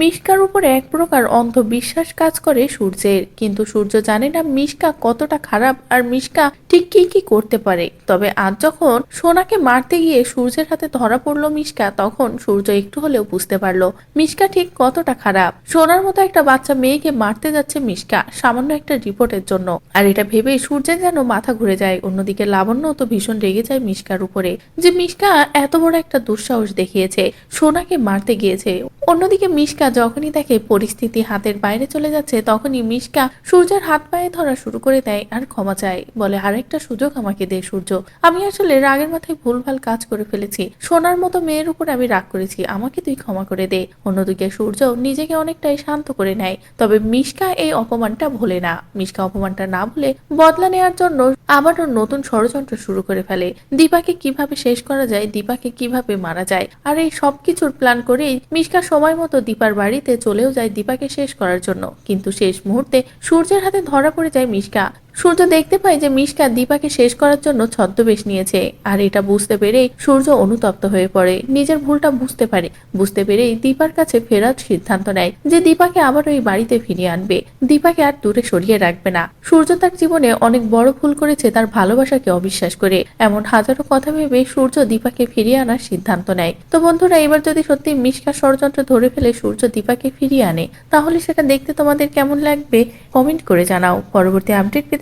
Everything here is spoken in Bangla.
মিশকার উপরে এক প্রকার অন্ধবিশ্বাস কাজ করে সূর্যের। কিন্তু সূর্য জানে না মিশকা কতটা খারাপ আর মিশকা ঠিক কি কি করতে পারে? তবে আজ যখন সোনাকে মারতে গিয়ে সূর্যের হাতে ধরা পড়ল মিশকা, তখন সূর্য একটু হলেও বুঝতে পারল মিশকা ঠিক কতটা খারাপ। সোনার মতো একটা বাচ্চা মেয়েকে মারতে যাচ্ছে মিশকা সামান্য একটা রিপোর্টের জন্য। আর এটা ভেবে সূর্যের যেন মাথা ঘুরে যায়, অন্যদিকে লাবণ্য তো ভীষণ রেগে যায় মিশকার উপরে। যে মিশকা এত বড় একটা দুঃসাহস দেখিয়েছে, সোনাকে মারতে গিয়েছে। অন্যদিকে মিশকা যখনই দেখে পরিস্থিতি হাতের বাইরে চলে যাচ্ছে, তখনই মিশকা সূর্যের হাত পায়ে ধরা শুরু করে দেয় আর ক্ষমা চায়, বলে আরেকটা সুযোগ আমাকে দে, সূর্য। আমি আসলে রাগের মাথায় ভুলভাল কাজ করে ফেলেছি। সোনার মতো মেয়ের উপর আমি রাগ করেছি। আমাকে তুই ক্ষমা করে দে। অন্যদিকে সূর্য নিজেকে অনেকটাই শান্ত করে নেয়। তবে মিশকা এই অপমানটা ভোলে না। মিশকা অপমানটা না ভুলে বদলা নেওয়ার জন্য আবারও নতুন ষড়যন্ত্র শুরু করে ফেলে। দীপাকে কীভাবে শেষ করা যায়, দীপাকে কীভাবে মারা যায়, আর এই সবকিছুর প্ল্যান করেই মিশকা সময় মতো দীপার বাড়িতে চলেও যায় দীপাকে শেষ করার জন্য। কিন্তু শেষ মুহূর্তে সূর্যের হাতে ধরা পড়ে যায় মিশকা। সূর্য দেখতে পায় যে মিশকা দীপাকে শেষ করার জন্য ছদ্মবেশ নিয়েছে। আর এটা বুঝতে পেরেই সূর্য অনুতপ্ত হয়ে পড়ে। নিজের ভুলটা বুঝতে পারে। বুঝতে পেরেই দীপার কাছে ফেরার সিদ্ধান্ত নেয় যে দীপাকে আবার ওই বাড়িতে ফিরিয়ে আনবে। দীপাকে আর দূরে সরিয়ে রাখবে না। সূর্য তার জীবনে অনেক বড় ভুল করেছে তার ভালোবাসাকে অবিশ্বাস করে। এমন হাজারো কথা ভেবে সূর্য দীপাকে ফিরিয়ে আনার সিদ্ধান্ত নেয়। তো বন্ধুরা, এবার যদি সত্যি মিশকা ষড়যন্ত্র ধরে ফেলে সূর্য দীপাকে ফিরিয়ে আনে, তাহলে সেটা দেখতে তোমাদের কেমন লাগবে? কমেন্ট করে জানাও। পরবর্তী আপডেট পেতে